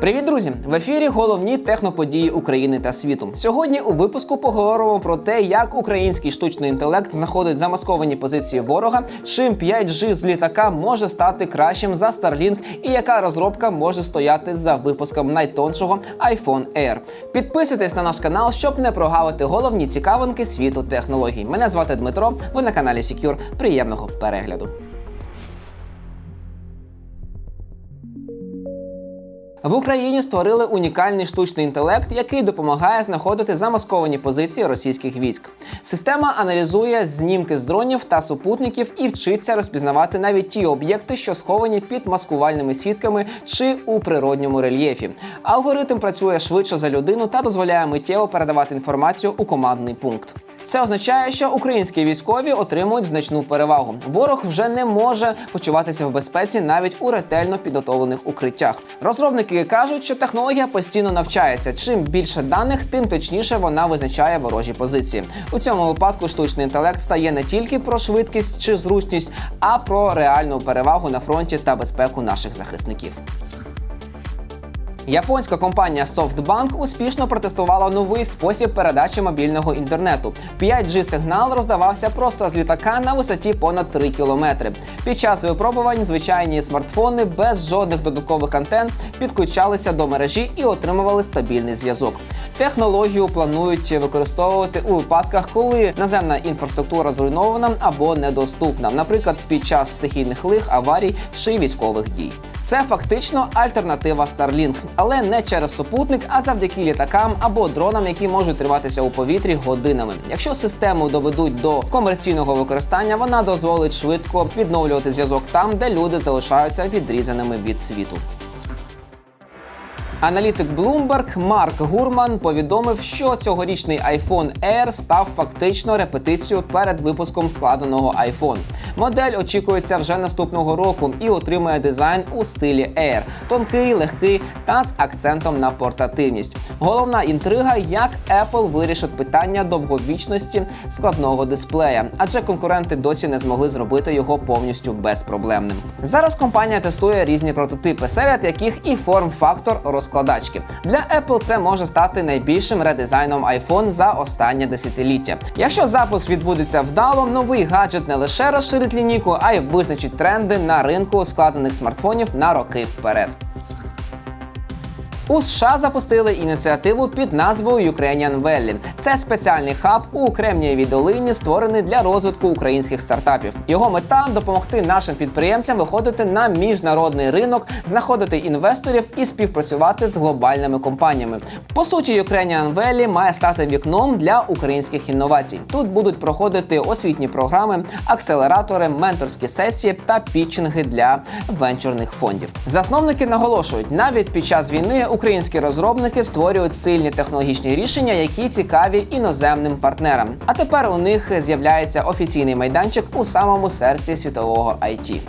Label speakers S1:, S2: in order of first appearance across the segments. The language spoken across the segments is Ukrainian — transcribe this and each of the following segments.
S1: Привіт, друзі! В ефірі головні техноподії України та світу. Сьогодні у випуску поговоримо про те, як український штучний інтелект знаходить замасковані позиції ворога, чим 5G з літака може стати кращим за Starlink і яка розробка може стояти за випуском найтоншого iPhone Air. Підписуйтесь на наш канал, щоб не прогавити головні цікавинки світу технологій. Мене звати Дмитро. Ви на каналі Secure. Приємного перегляду. В Україні створили унікальний штучний інтелект, який допомагає знаходити замасковані позиції російських військ. Система аналізує знімки з дронів та супутників і вчиться розпізнавати навіть ті об'єкти, що сховані під маскувальними сітками чи у природньому рельєфі. Алгоритм працює швидше за людину та дозволяє миттєво передавати інформацію у командний пункт. Це означає, що українські військові отримують значну перевагу. Ворог вже не може почуватися в безпеці навіть у ретельно підготовлених укриттях. Розробники кажуть, що технологія постійно навчається. Чим більше даних, тим точніше вона визначає ворожі позиції. У цьому випадку штучний інтелект стає не тільки про швидкість чи зручність, а про реальну перевагу на фронті та безпеку наших захисників. Японська компанія SoftBank успішно протестувала новий спосіб передачі мобільного інтернету. 5G сигнал роздавався просто з літака на висоті понад 3 кілометри. Під час випробувань звичайні смартфони без жодних додаткових антен підключалися до мережі і отримували стабільний зв'язок. Технологію планують використовувати у випадках, коли наземна інфраструктура зруйнована або недоступна, наприклад, під час стихійних лих, аварій чи військових дій. Це фактично альтернатива Starlink, але не через супутник, а завдяки літакам або дронам, які можуть триватися у повітрі годинами. Якщо систему доведуть до комерційного використання, вона дозволить швидко відновлювати зв'язок там, де люди залишаються відрізаними від світу. Аналітик Bloomberg Марк Гурман повідомив, що цьогорічний iPhone Air став фактично репетицією перед випуском складеного iPhone. Модель очікується вже наступного року і отримує дизайн у стилі Air – тонкий, легкий та з акцентом на портативність. Головна інтрига, як Apple вирішить питання довговічності складного дисплея, адже конкуренти досі не змогли зробити його повністю безпроблемним. Зараз компанія тестує різні прототипи, серед яких і форм-фактор розкладачки. Для Apple це може стати найбільшим редизайном iPhone за останнє десятиліття. Якщо запуск відбудеться вдало, новий гаджет не лише розширить лінійку, а й визначить тренди на ринку складених смартфонів на роки вперед. У США запустили ініціативу під назвою Ukrainian Valley. Це спеціальний хаб у Кремнієвій долині, створений для розвитку українських стартапів. Його мета допомогти нашим підприємцям виходити на міжнародний ринок, знаходити інвесторів і співпрацювати з глобальними компаніями. По суті, Ukrainian Valley має стати вікном для українських інновацій. Тут будуть проходити освітні програми, акселератори, менторські сесії та пітчинги для венчурних фондів. Засновники наголошують, навіть під час війни українські розробники створюють сильні технологічні рішення, які цікаві іноземним партнерам. А тепер у них з'являється офіційний майданчик у самому серці світового IT.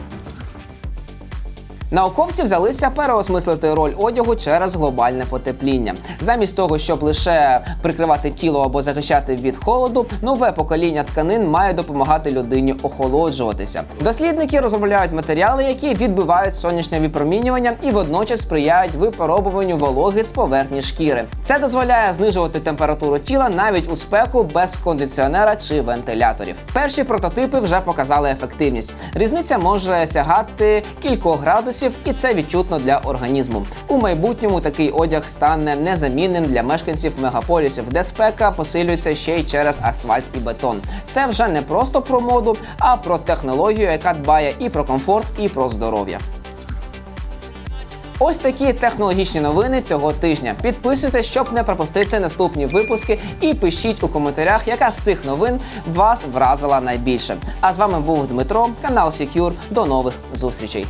S1: Науковці взялися переосмислити роль одягу через глобальне потепління. Замість того, щоб лише прикривати тіло або захищати від холоду, нове покоління тканин має допомагати людині охолоджуватися. Дослідники розробляють матеріали, які відбивають сонячне випромінювання і водночас сприяють випаробуванню вологи з поверхні шкіри. Це дозволяє знижувати температуру тіла навіть у спеку без кондиціонера чи вентиляторів. Перші прототипи вже показали ефективність. Різниця може сягати кількох градусів і це відчутно для організму. У майбутньому такий одяг стане незамінним для мешканців мегаполісів, де спека посилюється ще й через асфальт і бетон. Це вже не просто про моду, а про технологію, яка дбає і про комфорт, і про здоров'я. Ось такі технологічні новини цього тижня. Підписуйтесь, щоб не пропустити наступні випуски, і пишіть у коментарях, яка з цих новин вас вразила найбільше. А з вами був Дмитро, канал Secure. До нових зустрічей.